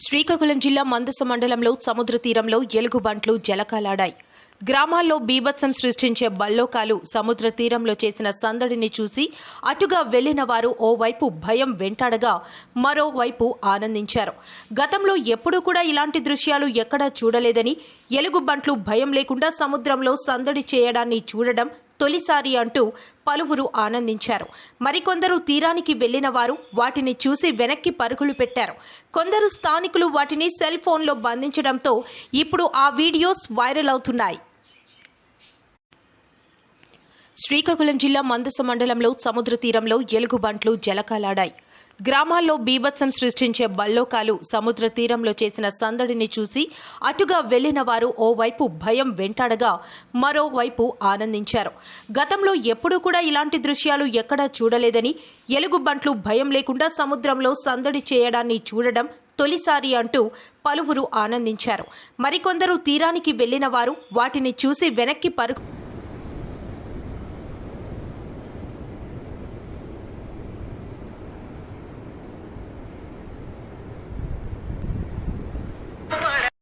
శ్రీకాకుళం జిల్లా మందస మండలంలో సముద్ర తీరంలో ఎలుగుబంట్లు జలకాలాడాయి. గ్రామాల్లో బీభత్సం సృష్టించే బల్లోకాలు సముద్ర తీరంలో చేసిన సందడిని చూసి అటుగా వెళ్ళిన వారు ఓవైపు భయం వెంటాడగా మరోవైపు ఆనందించారు. గతంలో ఎప్పుడూ కూడా ఇలాంటి దృశ్యాలు ఎక్కడా చూడలేదని ఎలుగుబంట్లు భయం లేకుండా సముద్రంలో సందడి చేయడాన్ని చూడడం తొలిసారి అంటూ పలువురు ఆనందించారు. మరికొందరు తీరానికి వెళ్ళిన వారు వాటిని చూసి వెనక్కి పరుగులు పెట్టారు. కొందరు స్థానికులు వాటిని సెల్ ఫోన్లో బంధించడంతో ఇప్పుడు ఆ వీడియోస్ వైరల్ అవుతున్నాయి. శ్రీకాకుళం జిల్లా మందస మండలంలో సముద్ర తీరంలో ఎలుగుబంట్లు జలకాలాడాయి. గ్రామాల్లో బీభత్సం సృష్టించే బల్లోకాలు సముద్ర తీరంలో చేసిన సందడిని చూసి అటుగా వెళ్ళిన వారు ఓవైపు భయం వెంటాడగా మరోవైపు ఆనందించారు. గతంలో ఎప్పుడూ కూడా ఇలాంటి దృశ్యాలు ఎక్కడా చూడలేదని ఎలుగుబంట్లు భయం లేకుండా సముద్రంలో సందడి చేయడాన్ని చూడడం తొలిసారి అంటూ పలువురు ఆనందించారు. మరికొందరు తీరానికి వెళ్ళిన వారు వాటిని చూసి వెనక్కి పరుగు